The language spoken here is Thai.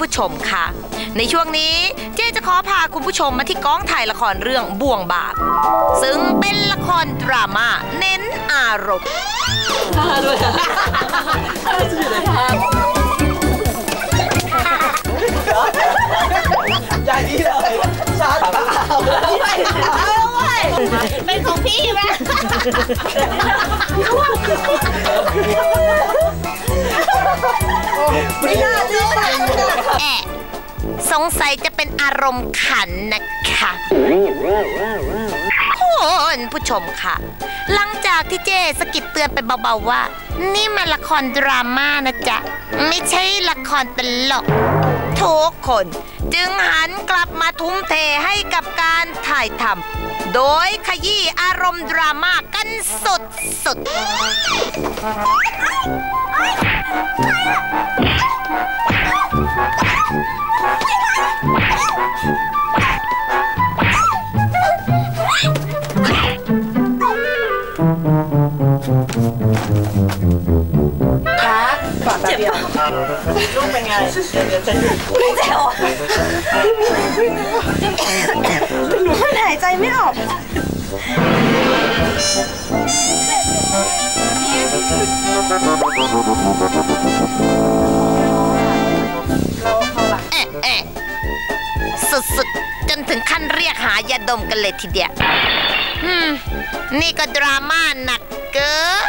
ผู้ชมค่ะ ในช่วงนี้เจ๊จะขอพาคุณผู้ชมมาที่กองถ่ายละครเรื่องบ่วงบาปซึ่งเป็นละครดราม่าเน้นอารมณ์ใหญ่นี้เลยชาร์จเปล่าเป็นของพี่ไหมไม่ งสัยจะเป็นอารมณ์ขันนะคะคุณผู้ชมค่ะ หลังจากที่เจสะกิดเตือนไปเบาๆว่า นี่มันละครดราม่านะจ๊ะ ไม่ใช่ละครตลกทุกคนจึงหันกลับมาทุ่มเทให้กับการถ่ายทำโดยขยี้อารมณ์ดราม่ากันสุดๆ ปากเจ็บลูกเป็นไง เดี๋ยวจะหยุดหนูมันหายใจไม่ออกแอะแอะสุดๆ จนถึงขั้นเรียกหายาดมกันเลยทีเดียว นี่ก็ดราม่าหนักเกิน